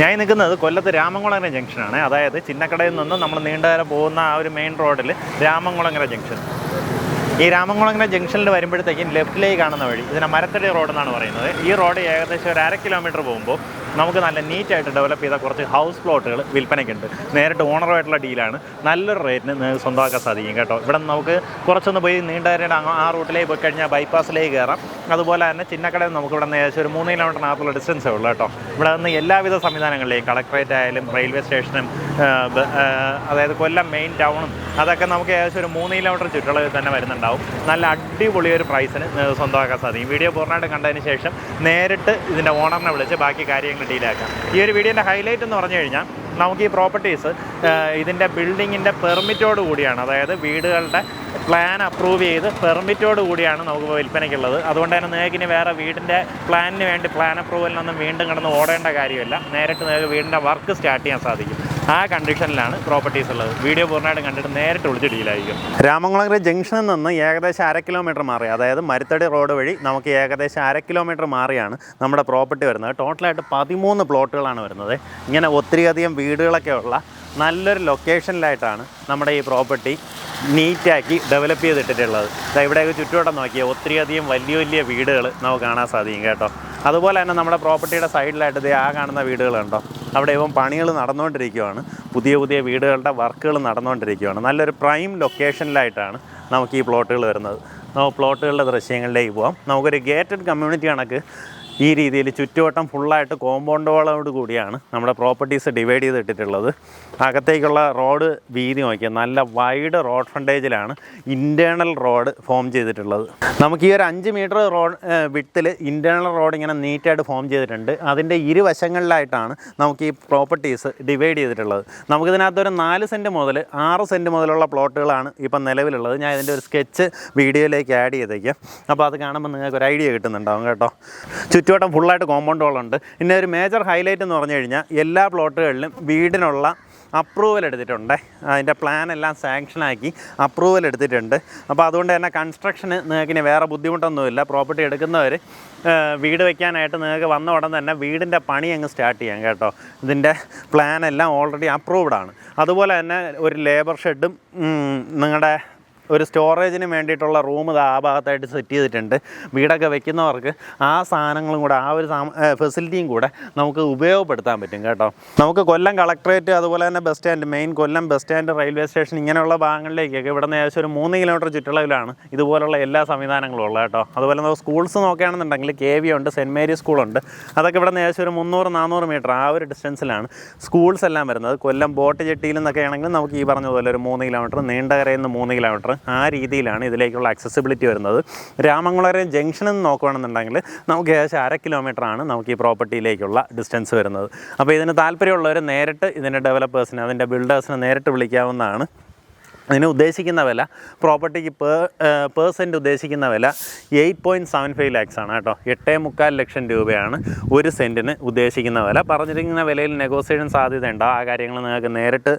ഞാൻ നിൽക്കുന്നത് കൊല്ലത്ത് രാമംകുളങ്ങര ജംഗ്ഷനാണ്. അതായത് ചിന്നക്കടയിൽ നിന്ന് നമ്മൾ നീണ്ടുകര പോകുന്ന ആ ഒരു മെയിൻ റോഡിൽ രാമംകുളങ്ങര ജംഗ്ഷൻ. ഈ രാമംകുളങ്ങര ജംഗ്ഷനിൽ വരുമ്പോഴത്തേക്കും ലെഫ്റ്റിലേക്ക് കാണുന്ന വഴി ഇതിനെ മരത്തടി റോഡ് എന്നാണ് പറയുന്നത്. ഈ റോഡ് ഏകദേശം ഒരു അര കിലോമീറ്റർ പോകുമ്പോൾ നമുക്ക് നല്ല നീറ്റായിട്ട് ഡെവലപ്പ് ചെയ്ത കുറച്ച് ഹൗസ് പ്ലോട്ടുകൾ വിൽപ്പനയ്ക്കുണ്ട്. നേരിട്ട് ഓണറുമായിട്ടുള്ള ഡീലാണ് നല്ലൊരു റേറ്റിന് നിങ്ങൾക്ക് സ്വന്തമാക്കാൻ സാധിക്കും കേട്ടോ. ഇവിടെ നമുക്ക് കുറച്ചൊന്ന് പോയി നീണ്ടകരയുടെ ആ റൂട്ടിലേക്ക് പോയി കഴിഞ്ഞാൽ ബൈപ്പാസിലേക്ക് കയറാം. അതുപോലെ തന്നെ ചിന്നക്കടയിൽ നമുക്ക് ഇവിടെ നിന്ന് ഏകദേശം ഒരു മൂന്ന് കിലോമീറ്ററിനകത്തുള്ള ഡിസ്റ്റൻസേ ഉള്ളൂ കേട്ടോ. ഇവിടെ നിന്ന് എല്ലാവിധ സംവിധാനങ്ങളിലെയും കളക്ടറേറ്റ് ആയാലും റെയിൽവേ സ്റ്റേഷനും അതായത് കൊല്ലം മെയിൻ ടൗണും അതൊക്കെ നമുക്ക് ഏകദേശം ഒരു മൂന്ന് കിലോമീറ്റർ ചുറ്റളവിൽ തന്നെ വരുന്നുണ്ടാവും. നല്ല അടിപൊളി ഒരു പ്രൈസിന് സ്വന്തമാക്കാൻ സാധിക്കും. വീഡിയോ പൂർണമായിട്ട് കണ്ടതിന് ശേഷം നേരിട്ട് ഇതിന്റെ ഓണറിനെ വിളിച്ച് ബാക്കി കാര്യങ്ങൾ ഡീലാക്കാം. ഈ ഒരു വീഡിയോന്റെ ഹൈലൈറ്റ് എന്ന് പറഞ്ഞു കഴിഞ്ഞാൽ നമുക്ക് ഈ പ്രോപ്പർട്ടീസ് ഇതിന്റെ ബിൽഡിങ്ങിന്റെ പെർമിറ്റോട് കൂടിയാണ്. അതായത് വീടുകളുടെ പ്ലാൻ അപ്രൂവ് ചെയ്ത് പെർമിറ്റോട് കൂടിയാണ് നമുക്ക് വിൽപ്പനയ്ക്കുള്ളത്. അതുകൊണ്ട് തന്നെ നിങ്ങൾക്ക് ഇനി വേറെ വീടിന്റെ പ്ലാനിന് വേണ്ടി പ്ലാൻ അപ്രൂവലിനൊന്നും വീണ്ടും കിടന്ന് ഓടേണ്ട കാര്യമില്ല. നേരിട്ട് നിങ്ങൾക്ക് വീടിന്റെ വർക്ക് സ്റ്റാർട്ട് ചെയ്യാൻ സാധിക്കും. ആ കണ്ടീഷനിലാണ് പ്രോപ്പർട്ടീസ് ഉള്ളത്. വീഡിയോ പൂർണമായിട്ടും കണ്ടിട്ട് നേരിട്ട് വിളിച്ച് ഡീലായിരിക്കും. രാമംകുളങ്ങര ജംഗ്ഷനിൽ നിന്ന് ഏകദേശം അര കിലോമീറ്റർ മാറി. അതായത് മരുത്തടി റോഡ് വഴി നമുക്ക് ഏകദേശം അര കിലോമീറ്റർ മാറിയാണ് നമ്മുടെ പ്രോപ്പർട്ടി വരുന്നത്. ടോട്ടലായിട്ട് പതിമൂന്ന് പ്ലോട്ടുകളാണ് വരുന്നത്. ഇങ്ങനെ ഒത്തിരിയധികം വീടുകളൊക്കെ ഉള്ള നല്ലൊരു ലൊക്കേഷനിലായിട്ടാണ് നമ്മുടെ ഈ പ്രോപ്പർട്ടി നീറ്റാക്കി ഡെവലപ്പ് ചെയ്തിട്ടിട്ടുള്ളത്. ഇവിടെയൊക്കെ ചുറ്റുവട്ടം നോക്കിയാൽ ഒത്തിരിയധികം വലിയ വലിയ വീടുകൾ നമുക്ക് കാണാൻ സാധിക്കും കേട്ടോ. അതുപോലെ തന്നെ നമ്മുടെ പ്രോപ്പർട്ടിയുടെ സൈഡിലായിട്ട് ഇത് ആ കാണുന്ന വീടുകൾ കണ്ടോ അവിടെ ഇപ്പം പണികൾ നടന്നുകൊണ്ടിരിക്കുകയാണ് പുതിയ പുതിയ വീടുകളുടെ വർക്കുകൾ നടന്നുകൊണ്ടിരിക്കുകയാണ് നല്ലൊരു പ്രൈം ലൊക്കേഷനിലായിട്ടാണ് നമുക്ക് ഈ പ്ലോട്ടുകൾ വരുന്നത്. നമുക്ക് പ്ലോട്ടുകളുടെ ദൃശ്യങ്ങളിലേക്ക് പോകാം നമുക്കൊരു ഗേറ്റഡ് കമ്മ്യൂണിറ്റി കണക്ക് ഈ രീതിയിൽ ചുറ്റുവട്ടം ഫുള്ളായിട്ട് കോമ്പൗണ്ടുകളോട് കൂടിയാണ് നമ്മുടെ പ്രോപ്പർട്ടീസ് ഡിവൈഡ് ചെയ്തിട്ടുള്ളത് അകത്തേക്കുള്ള റോഡ് വീതി നോക്കിയാൽ നല്ല വൈഡ് റോഡ് ഫ്രണ്ടേജിലാണ് ഇന്റേർണൽ റോഡ് ഫോം ചെയ്തിട്ടുള്ളത്. നമുക്ക് ഈ ഒരു അഞ്ച് മീറ്റർ റോഡ് വിട്ടിൽ ഇന്റേർണൽ റോഡ് ഇങ്ങനെ നീറ്റായിട്ട് ഫോം ചെയ്തിട്ടുണ്ട്. അതിന്റെ ഇരുവശങ്ങളിലായിട്ടാണ് നമുക്ക് ഈ പ്രോപ്പർട്ടീസ് ഡിവൈഡ് ചെയ്തിട്ടുള്ളത്. നമുക്കിതിനകത്ത് ഒരു നാല് സെന്റ് മുതൽ ആറ് സെന്റ് മുതലുള്ള പ്ലോട്ടുകളാണ് ഇപ്പം നിലവിലുള്ളത്. ഞാൻ ഇതിന്റെ ഒരു സ്കെച്ച് വീഡിയോയിലേക്ക് ആഡ് ചെയ്തേക്കാം. അപ്പോൾ അത് കാണുമ്പോൾ നിങ്ങൾക്ക് ഒരു ഐഡിയ കിട്ടുന്നുണ്ടാവും കേട്ടോ. ചുറ്റുവട്ടം ഫുള്ളായിട്ട് കോമ്പൗണ്ട് വാളുണ്ട് പിന്നെ ഒരു മേജർ ഹൈലൈറ്റ് എന്ന് പറഞ്ഞു കഴിഞ്ഞാൽ എല്ലാ പ്ലോട്ടുകളിലും വീടിനുള്ള അപ്രൂവൽ എടുത്തിട്ടുണ്ട്. അതിന്റെ പ്ലാൻ എല്ലാം സാങ്ഷനാക്കി അപ്രൂവൽ എടുത്തിട്ടുണ്ട്. അപ്പോൾ അതുകൊണ്ട് തന്നെ കൺസ്ട്രക്ഷന് നിങ്ങൾക്ക് ഇനി വേറെ ബുദ്ധിമുട്ടൊന്നുമില്ല. പ്രോപ്പർട്ടി എടുക്കുന്നവർ വീട് വയ്ക്കാനായിട്ട് നിങ്ങൾക്ക് വന്ന ഉടൻ തന്നെ വീടിന്റെ പണി അങ്ങ് സ്റ്റാർട്ട് ചെയ്യാം കേട്ടോ. ഇതിന്റെ പ്ലാൻ എല്ലാം ഓൾറെഡി അപ്രൂവ്ഡ് ആണ്. അതുപോലെ തന്നെ ഒരു ലേബർ ഷെഡും നിങ്ങളുടെ ഒരു സ്റ്റോറേജിന് വേണ്ടിയിട്ടുള്ള റൂം ഇത് ആ ഭാഗത്തായിട്ട് സെറ്റ് ചെയ്തിട്ടുണ്ട്. വീടൊക്കെ വെക്കുന്നവർക്ക് ആ സാധനങ്ങളും കൂടെ ആ ഒരു ഫെസിലിറ്റിയും കൂടെ നമുക്ക് ഉപയോഗപ്പെടുത്താൻ പറ്റും കേട്ടോ. നമുക്ക് കൊല്ലം കളക്ട്രേറ്റ് അതുപോലെ തന്നെ bus stand main Kollam bus stand railway station ഇങ്ങനെയുള്ള ഭാഗങ്ങളിലേക്കൊക്കെ ഇവിടെ നിന്ന് ഏകദേശം ഒരു മൂന്ന് കിലോമീറ്റർ ചുറ്റളവിലാണ് ഇതുപോലുള്ള എല്ലാ സംവിധാനങ്ങളും ഉള്ളത് കേട്ടോ. അതുപോലെ നമുക്ക് സ്കൂൾസ് നോക്കുകയാണെന്നുണ്ടെങ്കിൽ കെ വി ഉണ്ട് സെന്റ് മേരി സ്കൂളുണ്ട് അതൊക്കെ ഇവിടെ നിന്ന് ഏകദേശം ഒരു മുന്നൂറ് നാനൂറ് മീറ്റർ ആ ഒരു ഡിസ്റ്റൻസിലാണ് സ്കൂൾസ് എല്ലാം വരുന്നത്. കൊല്ലം ബോട്ട് ജെട്ടിയിൽ നിന്നൊക്കെ ആണെങ്കിൽ നമുക്ക് ഈ പറഞ്ഞതുപോലെ ഒരു മൂന്ന് കിലോമീറ്റർ നീണ്ടകരയിൽ നിന്ന് മൂന്ന് കിലോമീറ്റർ. ആ രീതിയിലാണ് ഇതിലേക്കുള്ള അക്സസിബിലിറ്റി വരുന്നത്. രാമംകുളരെ ജംഗ്ഷൻ എന്ന് നോക്കുകയാണെന്നുണ്ടെങ്കിൽ നമുക്ക് ഏകദേശം അര കിലോമീറ്റർ ആണ് നമുക്ക് ഈ പ്രോപ്പർട്ടിയിലേക്കുള്ള ഡിസ്റ്റൻസ് വരുന്നത്. അപ്പോൾ ഇതിന് താല്പര്യമുള്ളവർ നേരിട്ട് ഇതിന്റെ ഡെവലപ്പേഴ്സിനെ അതിന്റെ ബിൽഡേഴ്സിനെ നേരിട്ട് വിളിക്കാവുന്നതാണ്. അതിന് ഉദ്ദേശിക്കുന്ന വില പ്രോപ്പർട്ടിക്ക് പേർ പേഴ്സന്റ് ഉദ്ദേശിക്കുന്ന വില eight point seven five lakhs ആണ് കേട്ടോ. എട്ടേ മുക്കാൽ ലക്ഷം രൂപയാണ് ഒരു സെന്റിന് ഉദ്ദേശിക്കുന്ന വില. പറഞ്ഞിരിക്കുന്ന വിലയിൽ നെഗോസിയേഷൻ സാധ്യതയുണ്ട്? ആ കാര്യങ്ങൾ നിങ്ങൾക്ക് നേരിട്ട്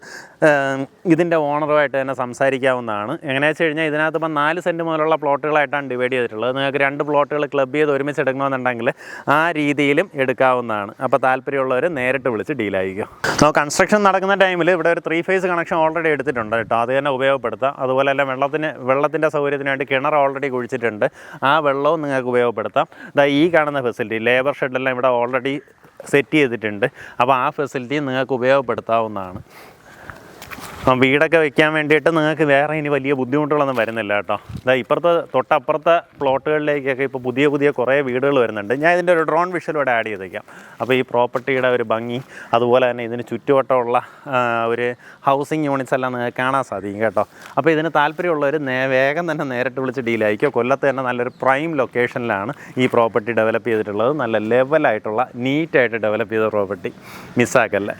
ഇതിന്റെ ഓണറുമായിട്ട് തന്നെ സംസാരിക്കാവുന്നതാണ്. എങ്ങനെയാണെന്ന് വെച്ച് കഴിഞ്ഞാൽ ഇതിനകത്ത് ഇപ്പം നാല് സെന്റ് മുതലുള്ള പ്ലോട്ടുകളായിട്ടാണ് ഡിവൈഡ് ചെയ്തിട്ടുള്ളത്. നിങ്ങൾക്ക് രണ്ട് പ്ലോട്ടുകൾ ക്ലബ് ചെയ്ത് ഒരുമിച്ച് എടുക്കണമെന്നുണ്ടെങ്കിൽ ആ രീതിയിലും എടുക്കാവുന്നതാണ്. അപ്പോൾ താല്പര്യമുള്ളവർ നേരിട്ട് വിളിച്ച് ഡീലായിരിക്കും കൺസ്ട്രക്ഷൻ നടക്കുന്ന ടൈമിൽ ഇവിടെ ഒരു ത്രീ ഫേസ് കണക്ഷൻ ഓൾറെഡി എടുത്തിട്ടുണ്ട് കേട്ടോ. അത് തന്നെ ഉപയോഗപ്പെടുത്താം. അതുപോലെ തന്നെ വെള്ളത്തിന് വെള്ളത്തിന്റെ സൗകര്യത്തിന് വേണ്ടി കിണർ ഓൾറെഡി കുഴിച്ചിട്ടുണ്ട്. ആ വെള്ളവും നിങ്ങൾക്ക് ഉപയോഗപ്പെടുത്താം. ഇതാ ഈ കാണുന്ന ഫെസിലിറ്റി ലേബർ ഷെഡെല്ലാം ഇവിടെ ഓൾറെഡി സെറ്റ് ചെയ്തിട്ടുണ്ട്. അപ്പോൾ ആ ഫെസിലിറ്റി നിങ്ങൾക്ക് ഉപയോഗപ്പെടുത്താവുന്നതാണ്. വീടൊക്കെ വെക്കാൻ വേണ്ടിയിട്ട് നിങ്ങൾക്ക് വേറെ ഇനി വലിയ ബുദ്ധിമുട്ടുകളൊന്നും വരുന്നില്ല കേട്ടോ. അതായത് ഇപ്പുറത്തെ തൊട്ടപ്പുറത്തെ പ്ലോട്ടുകളിലേക്കൊക്കെ ഇപ്പോൾ പുതിയ പുതിയ കുറേ വീടുകൾ വരുന്നുണ്ട്. ഞാൻ ഇതിന്റെ ഒരു ഡ്രോൺ വിഷ്വലൂടെ ആഡ് ചെയ്തേക്കാം. അപ്പോൾ ഈ പ്രോപ്പർട്ടിയുടെ ഒരു ഭംഗി അതുപോലെ തന്നെ ഇതിന് ചുറ്റുവട്ടമുള്ള ഒരു ഹൗസിംഗ് യൂണിറ്റ്സ് എല്ലാം നിങ്ങൾക്ക് കാണാൻ സാധിക്കും കേട്ടോ. അപ്പോൾ ഇതിന് താല്പര്യമുള്ളവർ നേ വേഗം തന്നെ നേരിട്ട് വിളിച്ച് ഡീലായിരിക്കും കൊല്ലത്ത് തന്നെ നല്ലൊരു പ്രൈം ലൊക്കേഷനിലാണ് ഈ പ്രോപ്പർട്ടി ഡെവലപ്പ് ചെയ്തിട്ടുള്ളത്. നല്ല ലെവലായിട്ടുള്ള നീറ്റായിട്ട് ഡെവലപ്പ് ചെയ്ത പ്രോപ്പർട്ടി മിസ്സാക്കല്ലേ